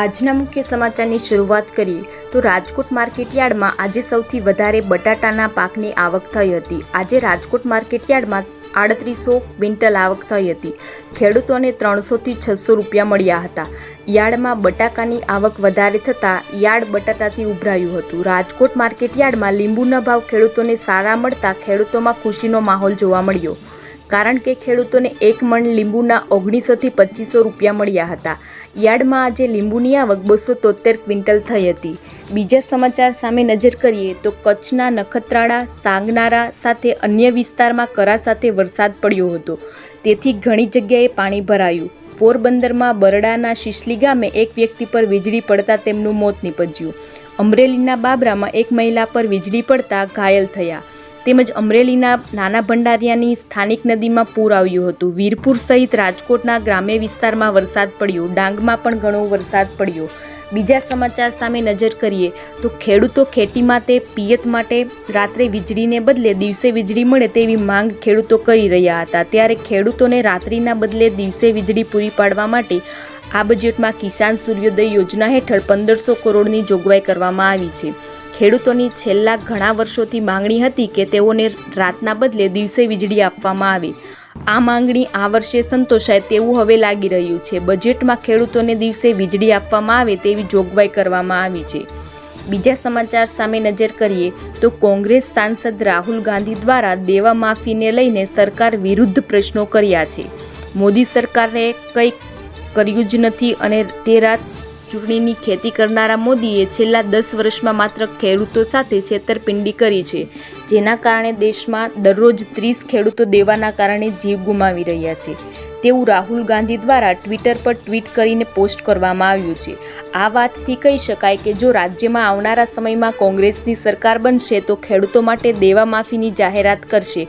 આજના મુખ્ય સમાચારની શરૂઆત કરીએ તો રાજકોટ માર્કેટયાર્ડમાં આજે સૌથી વધારે બટાટાના પાકની આવક થઈ હતી. આજે રાજકોટ માર્કેટયાર્ડમાં આડત્રીસો ક્વિન્ટલ આવક થઈ હતી. ખેડૂતોને ત્રણસોથી છસો રૂપિયા મળ્યા હતા. યાર્ડમાં બટાકાની આવક વધારે થતાં યાર્ડ બટાટાથી ઉભરાયું હતું. રાજકોટ માર્કેટયાર્ડમાં લીંબુના ભાવ ખેડૂતોને સારા મળતા ખેડૂતોમાં ખુશીનો માહોલ જોવા મળ્યો. કારણ કે ખેડૂતોને એક મણ લીંબુના ઓગણીસોથી પચીસો રૂપિયા મળ્યા હતા. યાર્ડમાં આજે લીંબુની આવક બસો તોતેર ક્વિન્ટલ થઈ હતી. બીજા સમાચાર સામે નજર કરીએ તો કચ્છના નખત્રાળા સાંગનારા સાથે અન્ય વિસ્તારમાં કરા સાથે વરસાદ પડ્યો હતો. તેથી ઘણી જગ્યાએ પાણી ભરાયું. પોરબંદરમાં બરડાના શિશલી ગામે એક વ્યક્તિ પર વીજળી પડતા તેમનું મોત નીપજ્યું. અમરેલીના બાબરામાં એક મહિલા પર વીજળી પડતા ઘાયલ થયા. તેમજ અમરેલીના નાના ભંડારિયાની સ્થાનિક નદીમાં પૂર આવ્યું હતું. વીરપુર સહિત રાજકોટના ગ્રામ્ય વિસ્તારમાં વરસાદ પડ્યો. ડાંગમાં પણ ઘણો વરસાદ પડ્યો. બીજા સમાચાર સામે નજર કરીએ તો ખેડૂતો ખેતી માટે, પિયત માટે રાત્રે વીજળીને બદલે દિવસે વીજળી મળે તેવી માંગ ખેડૂતો કરી રહ્યા હતા. ત્યારે ખેડૂતોને રાત્રિના બદલે દિવસે વીજળી પૂરી પાડવા માટે આ બજેટમાં કિસાન સૂર્યોદય યોજના હેઠળ પંદરસો કરોડની જોગવાઈ કરવામાં આવી છે. ખેડૂતોની છેલ્લા ઘણા વર્ષોથી માંગણી હતી કે તેઓને રાતના બદલે દિવસે વીજળી આપવામાં આવે. આ માંગણી આ વર્ષે સંતોષાય તેવું હવે લાગી રહ્યું છે. બજેટમાં ખેડૂતોને દિવસે વીજળી આપવામાં આવે તેવી જોગવાઈ કરવામાં આવી છે. બીજા સમાચાર સામે નજર કરીએ તો કોંગ્રેસ સાંસદ રાહુલ ગાંધી દ્વારા દેવા માફીને લઈને સરકાર વિરુદ્ધ પ્રશ્નો કર્યા છે. મોદી સરકારે કંઈક કર્યું જ નથી અને તે રાત ચૂંટણીની ખેતી કરનારા મોદીએ છેલ્લા દસ વર્ષમાં માત્ર ખેડૂતો સાથે છેતરપિંડી કરી છે, જેના કારણે દેશમાં દરરોજ ત્રીસ ખેડૂતો દેવાના કારણે જીવ ગુમાવી રહ્યા છે. તેવું રાહુલ ગાંધી દ્વારા ટ્વિટર પર ટ્વીટ કરીને પોસ્ટ કરવામાં આવ્યું છે. આ વાતથી કહી શકાય કે જો રાજ્યમાં આવનારા સમયમાં કોંગ્રેસની સરકાર બનશે, તો ખેડૂતો માટે દેવા માફીની જાહેરાત કરશે.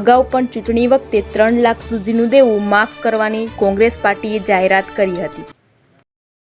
અગાઉ પણ ચૂંટણી વખતે ત્રણ લાખ સુધીનું દેવું માફ કરવાની કોંગ્રેસ પાર્ટીએ જાહેરાત કરી હતી.